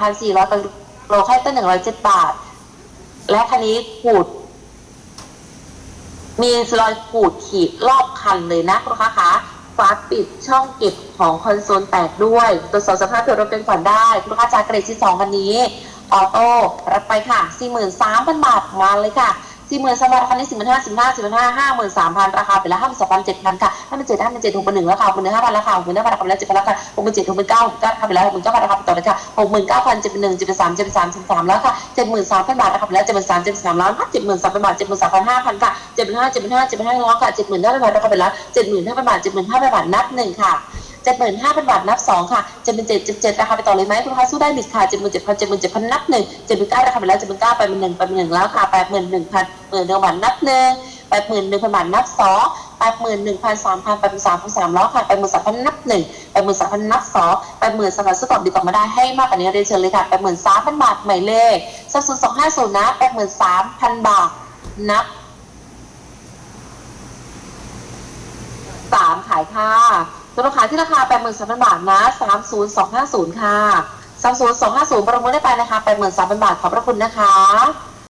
พันสี่ร้อยกิโลค่าต้งหนึ่งร้อยเจ็ดบาท และคันนี้ขูด มีรอยขูดขีดรอบคันเลยนะคุณลูกค้าคะฝาปิดช่องเก็บของคอนโซลแตกด้วย ตรวจสอบสภาพตัวรถเป็นก่อนได้ คุณลูกค้าจากเกรดที่สองวันนี้ ออโต้รับไปค่ะ 43,000 บาทมาเลยค่ะ สี่หมื่นสามพันสี่หมื่นห้าสิบห้าสี่หมื่นห้าห้าหมื่นสามพันราคาไปแล้วห้าหมื่นสองพันเจ็ดพันค่ะห้าหมื่นเจ็ดห้าหมื่นเจ็ดถูกเป็นหนึ่งราคาหกหมื่นห้าพันราคาหกหมื่นห้าพันราคาแล้วเจ็ดพันราคาหกหมื่นเจ็ดถูกเป็นเก้าเก้าราคาไปแล้วหกหมื่นเก้าพันราคาต่อเลยค่ะหกหมื่นเก้าพันเจ็ดเป็นหนึ่งเจ็ดเป็นสามเจ็ดเป็นสามเจ็ดสามแล้วค่ะเจ็ดหมื่นสามพันบาทราคาไปแล้วเจ็ดหมื่นสามเจ็ดสามล้านเจ็ดหมื่นสามพันบาทเจ็ดหมื่นสามพันห้าพันค่ะเจ็ดพันห้าเจ็ดพันห้าเจ็ดพันห้าร้อยค่ะเจ็ดหมื่นห้าพันบาทราคาไปแล้วเจ็ดหมื่นห้าพันบาทเจ็ดหมื่นห้าพันบาทนับหนึ่งค่ะ เจ็ดหมื่นห้าพันบาทนับสองค่ะเจ็ดหมื่นเจ็ดเจ็ดเจ็ดราคาไปต่อเลยไหมคุณค้าสู้ได้บิดค่ะเจ็ดหมื่นเจ็ดพันเจ็ดหมื่นเจ็ดพันนับหนึ่งเจ็ดหมื่นเก้าราคาไปแล้วเจ็ดหมื่นเก้าไปเป็นหนึ่งไปเป็นหนึ่งแล้วค่ะแปดหมื่นหนึ่งพันหมื่นหนึ่งบาทนับหนึ่งแปดหมื่นหนึ่งพันบาทนับสองแปดหมื่นหนึ่งพันสามพันแปดหมื่นสามพันสามแล้วค่ะแปดหมื่นสามพันนับหนึ่งแปดหมื่นสามพันนับสองแปดหมื่นสามพันสู้ตอบดีกว่ามาได้ให้มากกว่านี้เรียนเชิญเลยค่ะแปดหมื่นสามพันบาทหมายเลขสักศูนย์สองห้าศูนย์นะแปดหมื่นสามพันบาทนับสามขายค่ะ สำหรับขายที่ราคา 83,000 บาทนะ 30250 ค่ะ 30250 ประมูลได้ไปนะคะ 83,000 บาท ขอบพระคุณนะคะ